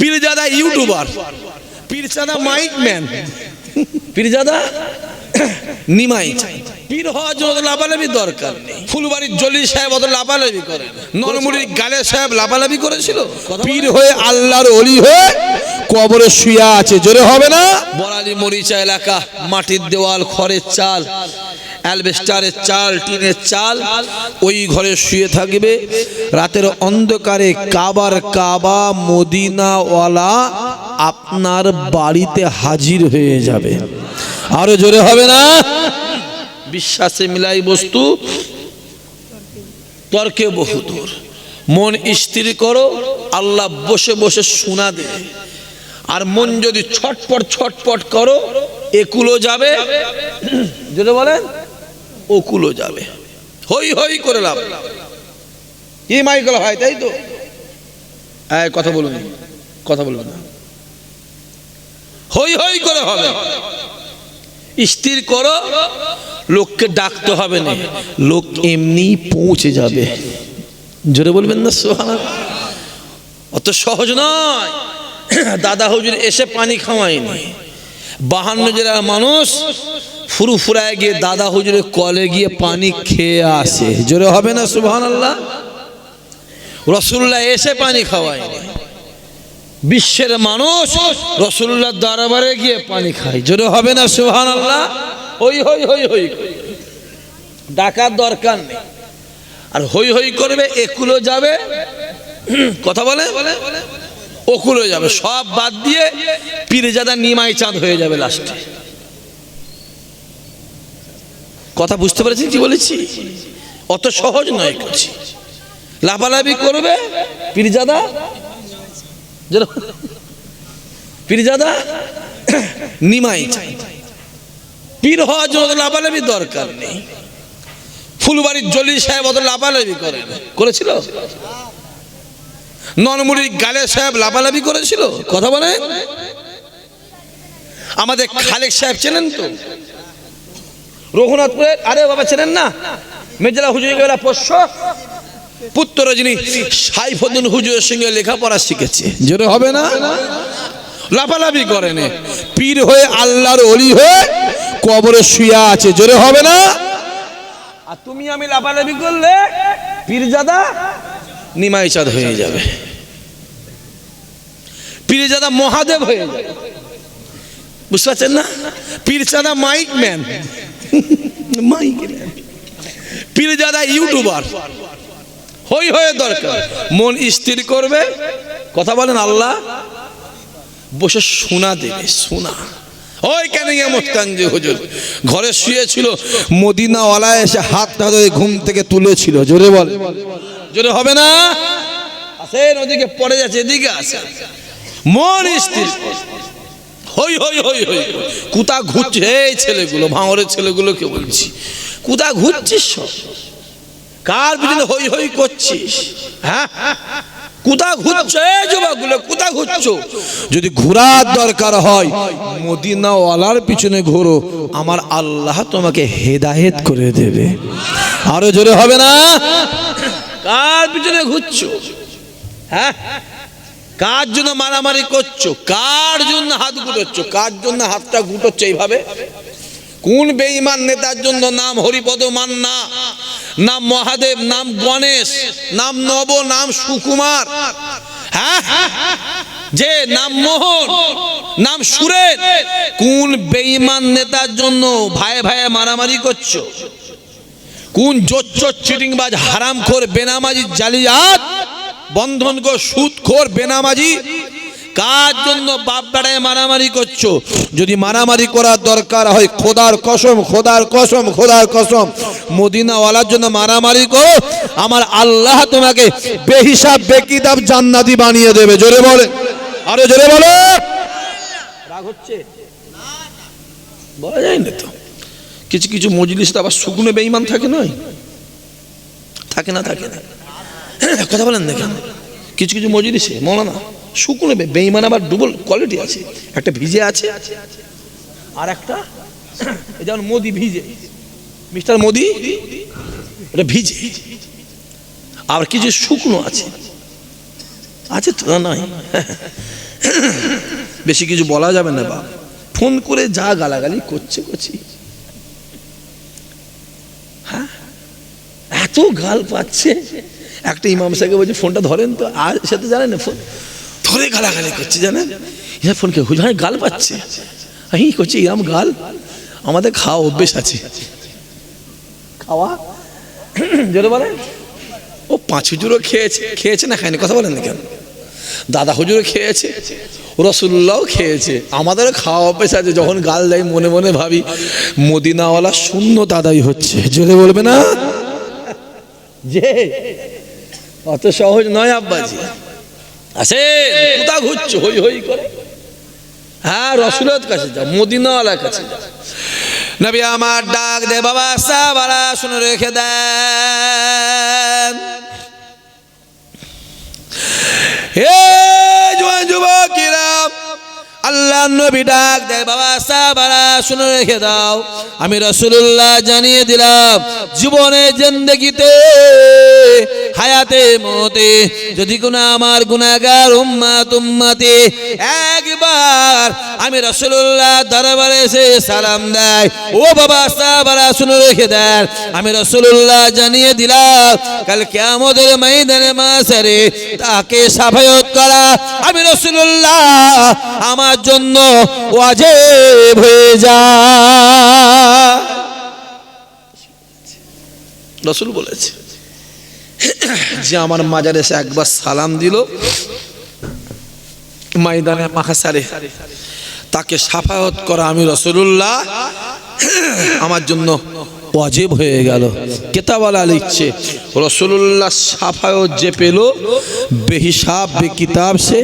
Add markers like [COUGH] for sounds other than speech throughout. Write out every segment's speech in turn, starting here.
Pirzada YouTuber Pirzada mike man Pirzada Nimai পীর হওয়ার জন্য লাফালাফি দরকার নেই। ফুলবাড়ির জলি সাহেব অত লাফালাফি করে না। নলমুড়ির গালে সাহেব লাফালাফি করেছিল? পীর হয়ে আল্লাহর অলি হয়ে কবরে শুয়ে আছে। জোরে হবে না? বড়ালি মরিচা এলাকা মাটির দেওয়াল খড়ের চাল। অ্যালবেস্টারের চাল, টিনের চাল, ওই ঘরে শুয়ে থাকবে। রাতের অন্ধকারে কাবার কাবা মদিনাওয়ালা আপনার বাড়িতে হাজির হয়ে যাবে। আরও জোরে হবে না? বিশ্বাসে মিলাই বস্তু। তর্কে বহুদূর মন স্থির করো, আল্লাহ বসে বসে শোনা দেবে আর মন যদি ছটপট ছটপট করো একুলো যাবে। [CLEARS THROAT] যদি বলেন। ওকুলো যাবে। হই হই করে লাভ। কি মাইকেল হয় তাই তো? এই, কথা বলুন, কথা বলবেন না। হই হই করে হবে। স্থির করো, লোককে ডাকতে হবে না। লোক এমনি পৌঁছে যাবে। জোরে বলবেন না সোহান অত সহজ নয়। দাদা হুজুর এসে পানি খাওয়ায়নি। বাহান্ন জেলার মানুষ ফুরু ফুরায় গিয়ে দাদা হুজুরে কলে গিয়ে পানি খেয়ে আসে। জোরে হবে না সুবহান আল্লাহ রসুল্লাহ এসে পানি খাওয়ায়নি বিশ্বের মানুষ রসুল্লাহ দরবারে গিয়ে পানি খায়। জোরে হবে না সুবহান আল্লাহ হই হই হই হই। ডাকার দরকার নেই। আর হই হই করবে একুলো যাবে। কথা বলে? ওকুলো যাবে। সব বাদ দিয়ে পীরজাদা নিমাই চাঁদ হয়ে যাবে লাস্টে। কথা বুঝতে পেরেছি কি বলেছি? অত সহজ নয় করছি লাফালাফি করবে? পীরজাদা? পীরজাদা? নিমাই পীর হওয়ার জন্য তো লাফালাফি দরকার নেই। ফুলবাড়ির জলি সাহেব অত লাফালাফি করে করেছিল? ননমুড়ির গালে সাহেব লাফালাফি করেছিল? কথা বলে আমাদের খালেক সাহেব চেনেন তো? রঘুনাথপুরের আরে বাবা চেনেন না? মেজলা হুজুর গেলা পোষ্য পুত্র যিনি সাইফুদ্দিন হুজুরের সঙ্গে লেখাপড়া শিখেছে। জোরে হবে না? লাফালাফি করেন পীর হয়ে আল্লাহর অলি হয়ে কবরে শুয়ে আছে জোরে হবে না? আর তুমি আমি লাফালাফি করলে পীরজাদা নিমাই চাঁদ হয়ে যাবে। পীরজাদা মহাদেব হয়ে যাবে। বুঝতে পারছেন না? Pirzada mike man mike Pirzada YouTuber হই হয়ে দরকার। মন স্থির করবে। কথা বলেন আল্লাহ। বসে শোনা দেবে, শোনা। ওই কেন মোস্তানজি হুজুর। ঘরে শুয়েছিল, মদিনাওয়ালা এসে হাতটা ধরে ঘুম থেকে তুলেছিল। জোরে বল। জোরে হবে না? আসেন, ওদিকে পড়ে যাচ্ছে, এদিকে আসে মন স্থির। হই হই হই হই। কুতা ঘুরছে, এই ছেলেগুলো, ভাঙরের ছেলেগুলোকে বলছি। কুতা ঘুরছিস কার পিছনে হই হই করছিস? হ্যাঁ? কুতা ঘুরছো, এই যুবকগুলো, কুতা ঘুরছো। যদি ঘোরার দরকার হয়, মদিনাওয়ালার পিছনে ঘোরো। আমার আল্লাহ তোমাকে হেদায়েত করে দেবে। আরও জোরে হবে না? কার পিছনে ঘুরছো? হ্যাঁ? কার জন্য মারামারি করছ? কার জন্য হাত গুটোচ্ছ? কার জন্য হাতটা গুটোচ্ছ এইভাবে? কোন বেঈমান নেতার জন্য নাম হরিপদ মান্না, নাম মহাদেব, নাম গণেশ, নাম নব, নাম সুকুমার? হ্যাঁ? যে নাম মোহন, নাম সুরেন, কোন বেঈমান নেতার জন্য ভাই ভাই মারামারি করছ? কোন জোচ্চর চিটিংবাজ হারামখোর বেনামাজি জালিয়াত বন্ধনখোর সুদখোর বেনামাজি। কার জন্য বাপ বেড়ায় মারামারি করছ? যদি মারামারি করার দরকার হয়, খোদার কসম খোদার কসম খোদার কসম। মদিনাওয়ালার জন্য মারামারি করো, আমার আল্লাহ তোমাকে বেহিসাব, বেকিতাব জান্নাতি বানিয়ে দেবে। জোরে বলে। আরে জোরে বলো। রাগ হচ্ছে? বলা যায় না তো। কিছু কিছু মজলিস আবার শুকনো বেঈমান থাকে নয়? থাকে না থাকে না। [COUGHS] কথা বলেন দেখেন। কিছু কিছু মজলিসে মৌলানা, শুকনো বে- বেঈমান আবার ডুবল কোয়ালিটি আছে। একটা ভিজে আছে, আর একটা [COUGHS] যেমন মোদি ভিজে। মিস্টার মোদি, এটা ভিজে। আর কিছু শুকনো আছে। আছে তো না [COUGHS] বেশি কিছু বলা যাবে না বা ফোন করে যা গালাগালি করছে, করছি। হ্যাঁ? এত গাল পাচ্ছে। একটা ইমাম সাহেব বলছে, ফোনটা ধরেন তো, আর সে তো জানেন না, ফোন ধরে গালাগালি করছে, জানেন? ইহা ফোনকে হুজুর গাল পাচ্ছে। আমি করছি ইরাম গাল। আমাদের খাওয়া অভ্যেস আছে। খাওয়া? জোরে বলেন। ও পাঁচ হুজুরও খেয়েছে খেয়েছে না খায়নি, কথা বলেন না কেন? দাদা হুজুরও খেয়েছে রসুল্লাও খেয়েছে। আমাদেরও খাওয়া অভ্যেস আছে, যখন গাল দেয়, মনে মনে ভাবি, মদিনাওয়ালা শূন্য দাদাই হচ্ছে। জোরে বলবে না? যে অত সহজ নয় আব্বাজি। আছে, কোথা ঘুরছো? হই হই করে। হ্যাঁ রসুলের কাছে যা মদিনাওয়ালার কাছে যাও। নবী আমার ডাক দে, বাবা সাবারা শুনে রেখে দেন। আল্লাহ নবী ডাক দেয়, বাবা সাবারা শুনে রেখে দাও। আমি রসুল্লাহ জানিয়ে দিলাম, জীবনে, জিন্দগিতে, হায়াতে, মতে, যদি কোনো আমার গুনাহগার উম্মাত, উম্মাতে একবার আমি রসুল্লাহ দরবারে এসে সালাম দেয়, ও বাবা সাহাবারা শুনে রেখে দেন। আমি রসুল্লাহ জানিয়ে দিলাম, কাল কেমদের ময়দানে মাসারে তাকে সাফায়ত করা। আমি রসুল্লাহ আমার জন্য ওয়াজেব হয়ে যা। রসুল বলেছে যে, আমার মাজারে এসে একবার সালাম দিল। ময়দানে মাখাসারে তাকে সাফায়ত করা আমি রসুল্লাহ আমার জন্য ওয়াজিব হয়ে গেল। কেতাবালা লিখছে রসুল্লাহ সাফায়ত যে পেল, বেহিসাব বে কিতাব সে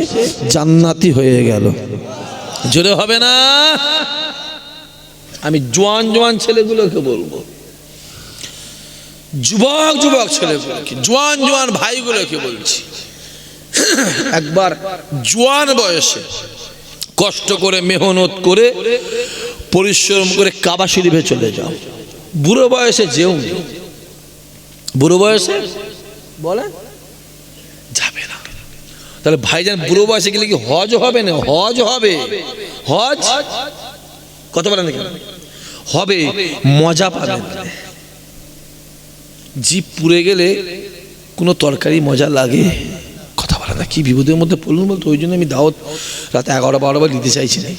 জান্নাতি হয়ে গেল। জোরে হবে না? আমি জোয়ান জোয়ান ছেলেগুলোকে বলব। যুবক যুবক ছেলেগুলোকে, জোয়ান জোয়ান ভাইগুলোকে বলছি। একবার জোয়ান বয়সে কষ্ট করে, মেহনত করে, পরিশ্রম করে কাবা শরীফে চলে যাও। বুড়ো বয়সে যেও বুড়ো বয়সে? বলে যাবে না তাহলে ভাইজান বুড়ো বয়সে গেলে কি হজ হবে না? হজ হবে। হজ? কত বলেন হবে। মজা পাবেন। জিপ পুড়ে গেলে কোনো তরকারি মজা লাগে। কথা বলে না, কি বিপদের মধ্যে পড়লুন বলতো? ওই জন্য আমি দাওয়াত রাতে এগারো বারো বার দিতে চাইছি না।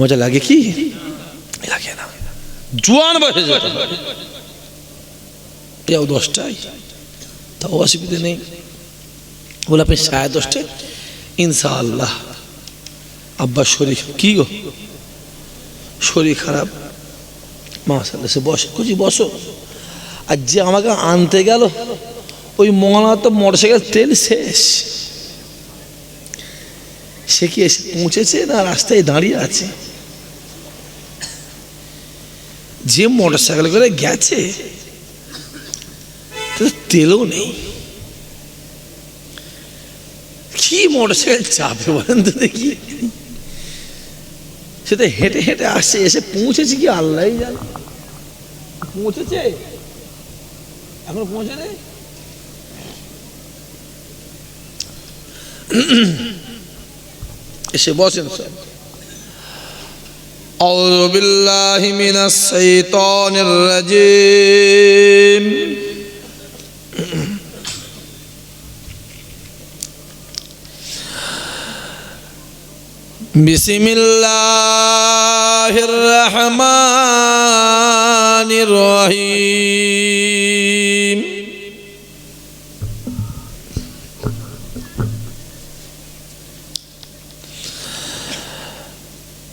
মজা লাগে কি? লাগে না। জোয়ান যেতে দশটায়। তাও অসুবিধে নেই। আপনি সাড়ে দশটায় ইনশাআল্লাহ। আব্বা শরীর কি গো? শরীর খারাপ। মাসাল্লাহ সে বসে কুচি বসো। আর যে আমাকে আনতে গেল, ওই মঙ্গলা তো মোটরসাইকেল তেল শেষ। সে কি এসে পৌঁছেছে না রাস্তায় দাঁড়িয়ে আছে? যে মোটরসাইকেল করে গেছে তেলও নেই। কি মোটরসাইকেল চাপে বলেন তো দেখি সে তো হেঁটে হেঁটে আসছে এসে পৌঁছেছে কি আল্লাহ জানে পৌঁছেছে এখন পৌঁছে নেই এসে বসেন স্যার أعوذ بالله من الشيطان الرجيم بسم الله الرحمن الرحيم.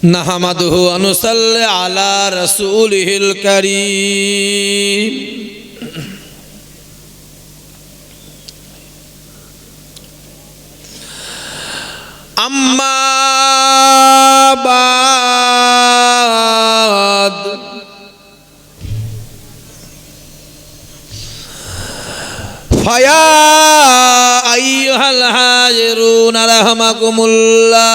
نحمده ونصلي على رسوله الكريم. أما بعد فيا أيها الحاجرون رحمكم الله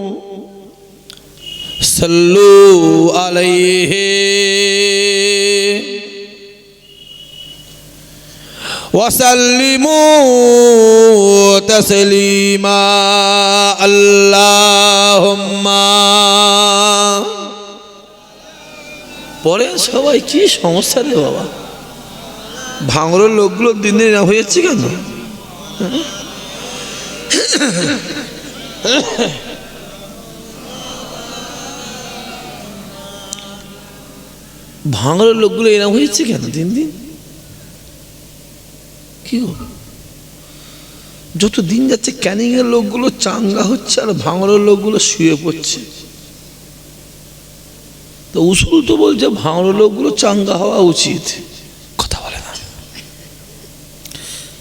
صلوا عليه وسلموا تسليما اللهم পরে সবাই কি সমস্যা রে বাবা ভাঙড়ের লোকগুলো দিন দিন এরম হয়ে যাচ্ছে কেন ভাঙড়ের লোকগুলো এরম হয়েছে কেন দিন দিন? কি যত দিন যাচ্ছে, ক্যানিং এর লোকগুলো চাঙ্গা হচ্ছে আর ভাঙড়ের লোকগুলো শুয়ে পড়ছে। তো উসুল তো বলছে ভাঙড়ের লোকগুলো চাঙ্গা হওয়া উচিত। কথা বলে না।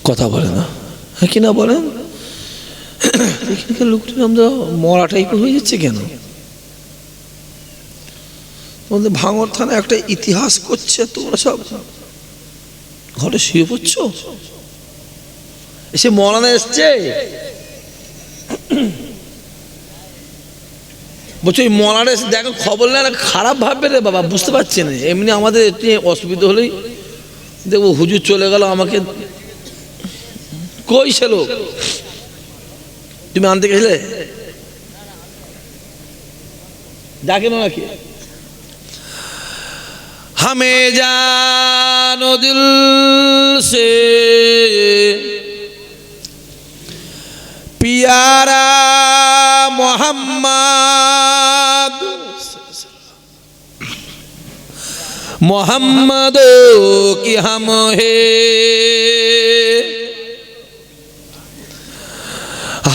কথা বলে না। হ্যাঁ কি না বলেন? এখানকার লোকটা আমরা মরা টাইপের হয়ে যাচ্ছে কেন? তোমাদের ভাঙর থানা একটা ইতিহাস করছে তোমরা সব। ঘরে শুয়ে পড়ছো? এসে মরানা এসছে। বলছো এই মরানা এসে দেখো, খবর না, খারাপ ভাববে রে বাবা, বুঝতে পারছি না। এমনি আমাদের অসুবিধা হলেই দেখব, হুজুর চলে গেল আমাকে। কই সে লোক? তুমি আনতে গেছিলে? ডাকে না নাকি? हमें जानो दिल से प्यारा मोहम्मद मोहम्मद की हम है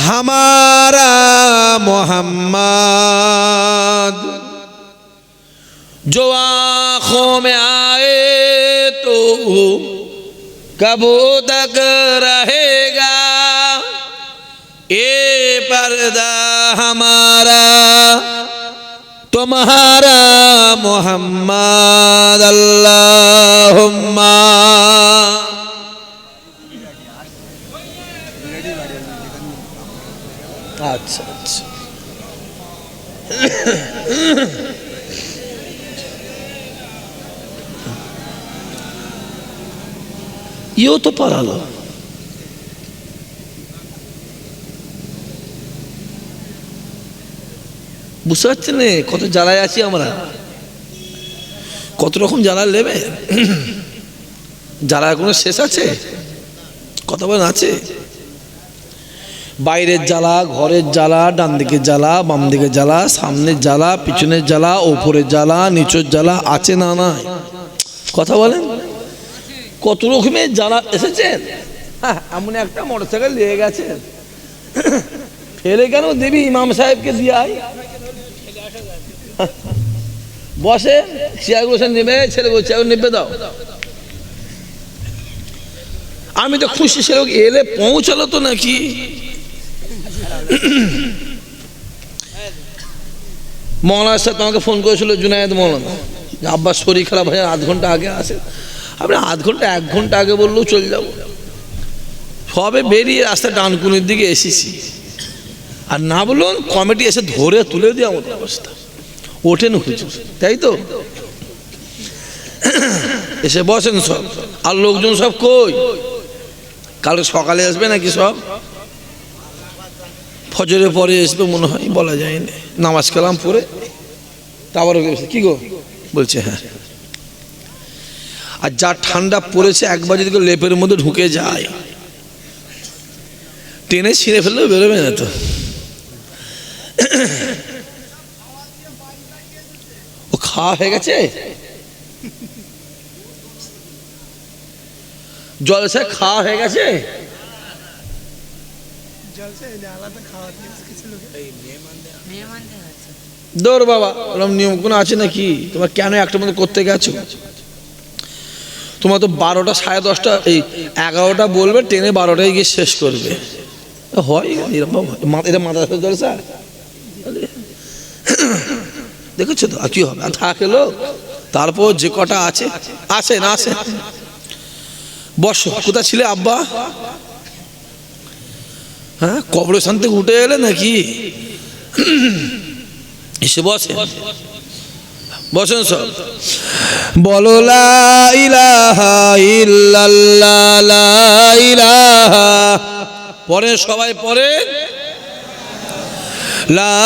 हमारा मोहम्मद जो आंखों में आए तो कब तक रहेगा ये पर्दा हमारा तुम्हारा मोहम्मद अल्लाह अच्छा अच्छा ইও তো পারালো বুঝতে পারছেন কত জ্বালায় আছি আমরা। কত রকম জ্বালা নেবে জ্বালার কোনো শেষ আছে? কত বলেন আছে? বাইরের জ্বালা, ঘরের জ্বালা ডান দিকের জ্বালা বাম দিকের জ্বালা, সামনের জ্বালা, পিছনের জ্বালা, ওপরের জ্বালা, নিচের জ্বালা, আছে না নাই? কথা বলেন। কত রকমের জ্বালা এসেছেন? হ্যাঁ এমন একটা মোটর সাইকেল নিয়ে গেছেন। ফেলে কেন দেবী ইমাম সাহেবকে দিয়াই? বসে, চেয়ারগুলো সে নেবে ছেলেগুলো চেয়ার নেবে দাও। আমি তো খুশি ছিল এলে পৌঁছালো তো নাকি? মৌলানার সাথে আমাকে ফোন করেছিল, জুনায়দ মৌলানা। যে আব্বার শরীর খারাপ হয়ে আধ ঘণ্টা আগে আসে। আপনি আধ ঘণ্টা, এক ঘণ্টা আগে বললেও চলে যাব। সবে বেরিয়ে রাস্তা ডানকুনির দিকে এসেছি। আর না বলুন কমিটি এসে ধরে তুলে দিয়ে আমাদের অবস্থা। ওঠেন হুজুর তাই তো? এসে বসেন সব। আর লোকজন সব কই? কাল সকালে আসবে নাকি সব? ফজরের পরে আসবে মনে হয়, বলা যায় না নামাজ কালাম পরে তারপরে কি গো? বলছে হ্যাঁ। আর যা ঠান্ডা পড়েছে একবার যদি লেপের মধ্যে ঢুকে যায়, টেনে ছিঁড়ে ফেললেও বেরোবে না তো। ও খাওয়া হয়ে গেছে? জলসা খাওয়া হয়ে গেছে? দৌড় বাবা ওরকম নিয়ম কোনো আছে নাকি? তোমার কেন একটা মধ্যে করতে গেছো? তোমার তো বারোটা, সাড়ে দশটা, এই এগারোটা বলবে ট্রেনে বারোটায় গিয়ে শেষ করবে। হয় এরকম এটা মাথা স্যার? দেখেছ তো? কি হবে? থাকে লোক। তারপর যে কটা আছে আসে না আসে বসো। কোথায় ছিলে, আব্বা? হ্যাঁ কবরস্থান থেকে উঠে এলে নাকি? এসে বসে। বসেন সব। বলো পরে সবাই পরে। লা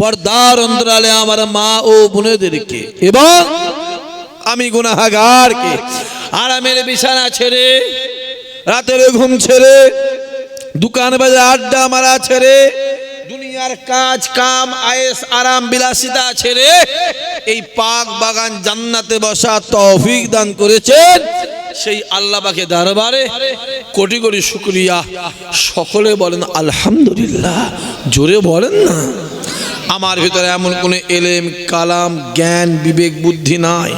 পর্দার অন্তরালে আমার মা ও বোনেদেরকে এবং আমি গুনাহাগারকে আরামের বিছানা ছেড়ে, রাতের ঘুম ছেড়ে, দোকান বাজার আড্ডা মারা ছেড়ে, দুনিয়ার কাজ, কাম, আয়েস, আরাম, বিলাসিতা ছেড়ে এই পাক বাগান জান্নাতে বসা তৌফিক দান করেছেন সেই আল্লাহ পাকে দরবারে। কোটি কোটি শুকরিয়া। সকলে বলেন, আলহামদুলিল্লাহ। জোরে বলেন না। আমার ভিতরে এমন কোনো এলেম, কালাম, জ্ঞান, বিবেক, বুদ্ধি নাই।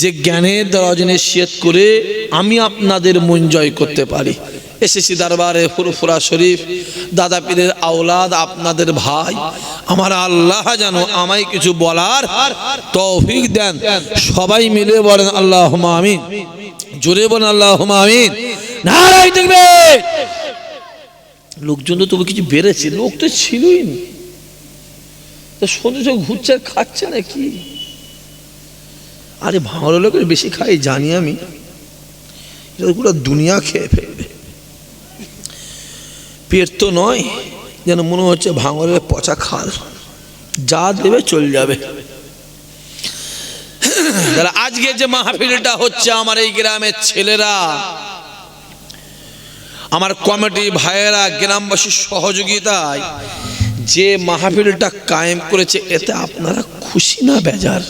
যে জ্ঞানের দরজা নিশ্চিত করে আমি আপনাদের মন জয় করতে পারি। এসেছি দরবারে ফুরফুরা শরীফ, দাদা পীরের আওলাদ, আপনাদের ভাই। আমার আল্লাহ যেন আমায় কিছু বলার তৌফিক দেন। সবাই মিলে বলেন আল্লাহ আমিন। জোরে বলেন আল্লাহ আমিন। নারাই দেখবে লোকজন তো তবু কিছু বেড়েছে, লোক তো ছিলই না। তা ঘুরছে খাচ্ছে নাকি? আরে ভাঙড় লোকের বেশি খাই জানি আমি। পুরো দুনিয়া খেয়ে ফেলবে। পেট তো নয়, যেন মনে হচ্ছে ভাঙরের পচা খাল। যা দেবে চল যাবে। তাহলে আজকে যে মাহফিলটা হচ্ছে আমার এই গ্রামের ছেলেরা, আমার কমিটি ভাইয়েরা, গ্রামবাসীর সহযোগিতায় যে মাহফিলটা কায়েম করেছে, এতে আপনারা খুশি না বেজার?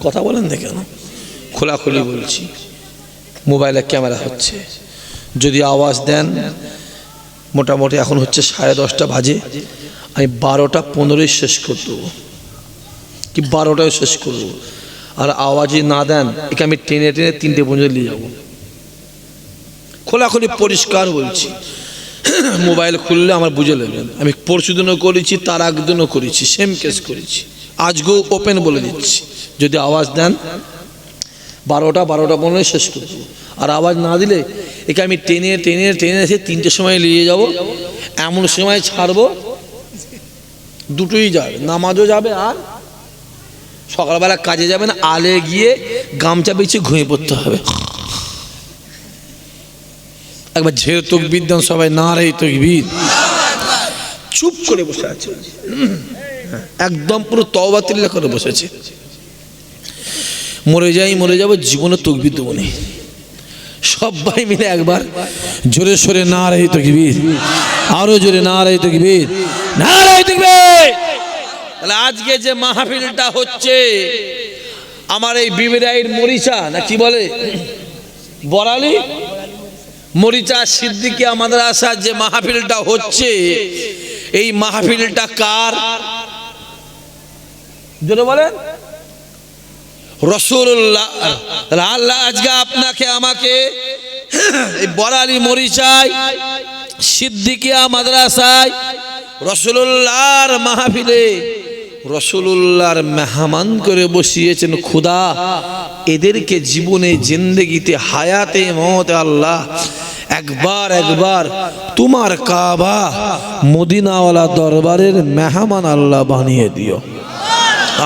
কথা বলেন না কেন? খোলাখুলি বলছি। মোবাইলে ক্যামেরা হচ্ছে। যদি আওয়াজ দেন, মোটামুটি এখন হচ্ছে সাড়ে দশটা বাজে। আমি বারোটা পনেরোই শেষ করে দেবো। কি বারোটায় শেষ করব? আর আওয়াজই না দেন, একে আমি টেনে টেনে তিনটে পর্যন্ত নিয়ে যাব। খোলাখুলি পরিষ্কার বলছি। [COUGHS] মোবাইল খুললে আমার বুঝে নেবেন আমি পরশু দিনও করেছি, তার আগের দিনও করেছি সেম কেস করেছি। আজকেও ওপেন বলে দিচ্ছি। যদি আওয়াজ দেন, বারোটা বারোটা পনেরো শেষ করে দেবো আর আওয়াজ না দিলে একে আমি টেনে টেনে টেনে এসে তিনটের সময় নিয়ে যাব। এমন সময় ছাড়বো, দুটোই যাবে। নামাজও যাবে আর সকালবেলা কাজে যাবেন আলে গিয়ে গামছা বেছে ঘুমিয়ে পড়তে হবে। একবার ঝেড়ে তকবির দেন, সবাই না রে তকবির। চুপ করে বসে আছে। একদম পুরো তওবাতিল্লা করে বসেছে। মরে যাই, মরে যাব, জীবনে তকবির দেবো নি। সবাই মিলে একবার জোরে সরে না রে তকবির। আরও জোরে না রে তকবির। না রে তকবির! তাহলে আজকে যে মাহফিলটা হচ্ছে, আমার এই বিবিরাইয়ের মরিচা, না কি বলে? বরালি মরিচা সিদ্দিকিয়া মাদ্রাসার যে মাহফিলটা হচ্ছে, এই মাহফিলটা কার? বলেন। রসুল্লাহ আল্লাহ আপনাকে, আমাকে বরালি মরিচায় সিদ্দিকিয়া মাদ্রাসায় মাহফিলে রসুল্লাহর মেহমান করে বসিয়েছেন খুদা। এদেরকে জীবনে, জিন্দগিতে, হায়াতে মত আল্লাহ একবার একবার তোমার কাবা, মদিনাওয়ালা দরবারের মেহমান আল্লাহ বানিয়ে দিও।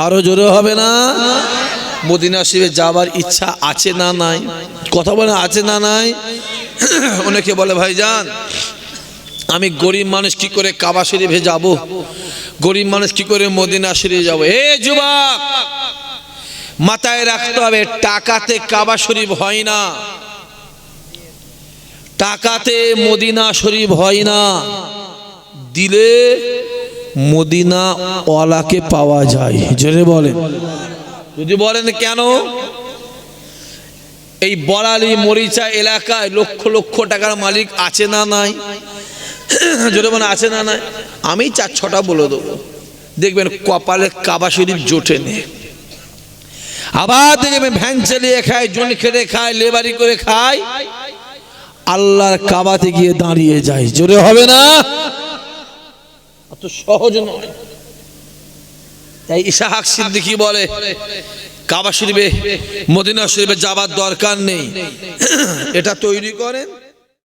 আরও জোরে হবে না? মদিনা শরীফে যাবার ইচ্ছা আছে না নাই? কথা বলে আছে না নাই? অনেকে বলে, ভাইজান আমি গরিব মানুষ কি করে কাবা শরীফে যাব? গরিব মানুষ কি করে মদিনা শরীফে যাব? এ যুবক, মাথায় রাখতে হবে, টাকাতে কাবা শরীফ হয় না। টাকাতে মদিনা শরীফ হয় না। দিলে মদিনা ওয়ালাকে পাওয়া যায়। জোরে বলেন। যদি বলেন কেন? এই বড়ালি মরিচা এলাকায় লক্ষ লক্ষ টাকার মালিক আছে না নাই? জোরে মানে আছে না নাই? আমি চার ছটা বলে দেবো। দেখবেন কপালে কাবা শরীফ জোটে নে আবার দেখবেন ভ্যান চালিয়ে খায়, জন খেটে খায়, লেবারি করে খায়। আল্লাহর কাবাতে গিয়ে দাঁড়িয়ে যায়। জোরে হবে না? অত সহজ নয়। তাই ইসাহাক সিদ্দিকি বলে, কাবা শরীফে, মদিনা শরীফে যাবার দরকার নেই। এটা তৈরি করেন